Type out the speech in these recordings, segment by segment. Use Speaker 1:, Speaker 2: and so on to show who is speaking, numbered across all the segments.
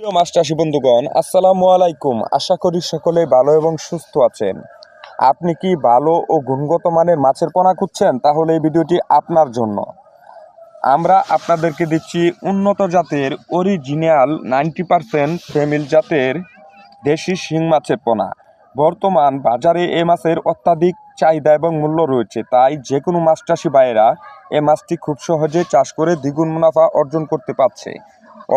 Speaker 1: প্রিয় মাছ বন্ধুগণ আসসালামু আলাইকুম। আশা করি সকলে ভালো এবং সুস্থ আছেন। আপনি কি ভালো ও গুণগত মানের মাছের পোনা খুঁজছেন? তাহলে এই ভিডিওটি আপনার জন্য। আমরা আপনাদেরকে দিচ্ছি উন্নত জাতের অরিজিনাল নাইনটি পারসেন্ট ফেমিল জাতের দেশি শিং মাছের পোনা। বর্তমান বাজারে এ মাছের অত্যাধিক চাহিদা এবং মূল্য রয়েছে। তাই যে কোনো মাছ চাষি ভাইয়েরা এ মাছটি খুব সহজে চাষ করে দ্বিগুণ মুনাফা অর্জন করতে পারছে।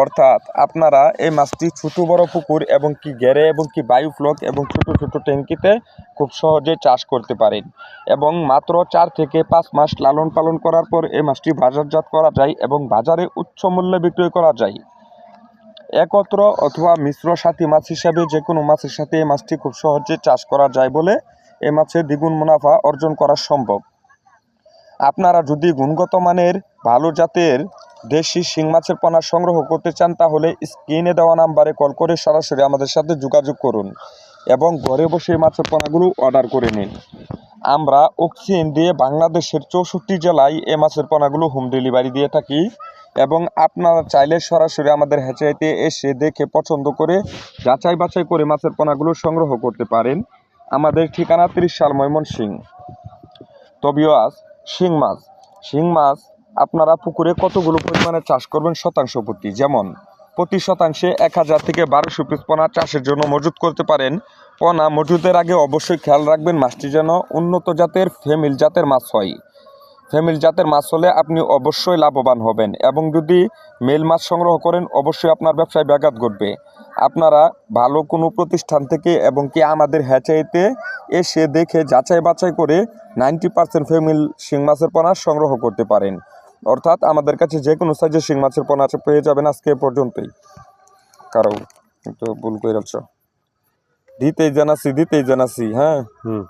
Speaker 1: অর্থাৎ আপনারা এই মাছটি ছোট বড় পুকুর এবং কি গেরে এবং কি বায়ু ফ্লক এবং ছোট ছোট ট্যাঙ্কিতে খুব সহজে চাষ করতে পারেন। এবং মাত্র চার থেকে পাঁচ মাস লালন পালন করার পর এই মাছটি বাজারজাত করা যায় এবং বাজারে উচ্চ মূল্যে বিক্রয় করা যায়। একত্র অথবা মিশ্র সাথী মাছ হিসাবে যে কোনো মাছের সাথে এই মাছটি খুব সহজে চাষ করা যায় বলে এ মাছের দ্বিগুণ মুনাফা অর্জন করা সম্ভব। আপনারা যদি গুণগত মানের ভালো জাতের দেশি শিং মাছের পোনা সংগ্রহ করতে চান তাহলে স্ক্রিনে দেওয়া নাম্বারে কল করে সরাসরি আমাদের সাথে যোগাযোগ করুন এবং ঘরে বসে মাছের পোনাগুলো অর্ডার করে নিন। আমরা অক্সিজেন দিয়ে বাংলাদেশের চৌষট্টি জেলায় এ মাছের পোনাগুলো হোম ডেলিভারি দিয়ে থাকি এবং আপনারা চাইলে সরাসরি আমাদের হ্যাচাইতে এসে দেখে পছন্দ করে যাচাই বাছাই করে মাছের পোনাগুলো সংগ্রহ করতে পারেন। আমাদের ঠিকানা ত্রিশ সাল ময়মনসিং তবিও আজ শিং মাছ। শিং মাছ আপনারা পুকুরে কতগুলো পরিমাণে চাষ করবেন শতাংশ প্রতি? যেমন, প্রতি শতাংশে এক হাজার থেকে বারোশো পিস পোনা চাষের জন্য মজুত করতে পারেন। পোনা মজুতের আগে অবশ্যই খেয়াল রাখবেন মাছটি যেন উন্নত জাতের ফেমিল জাতের মাছ হয়। ফেমিল জাতের মাছ হলে আপনি অবশ্যই লাভবান হবেন এবং যদি মেল মাছ সংগ্রহ করেন, অবশ্যই আপনার ব্যবসায় ব্যাঘাত ঘটবে। আপনারা ভালো কোনো প্রতিষ্ঠান থেকে এবং কি আমাদের হ্যাচাইতে এসে দেখে যাচাই বাছাই করে নাইনটি পার্সেন্ট ফেমিল শিং মাছের পোনা সংগ্রহ করতে পারেন। অর্থাৎ আমাদের কাছে যে কোনো সাইজের শিং মাছের পোনা আছে, পেয়ে যাবেন আজকে পর্যন্তই। কারও একটু ভুল করে দিতেই জানাসি দিতেই জানাসি হ্যাঁ?
Speaker 2: হুম।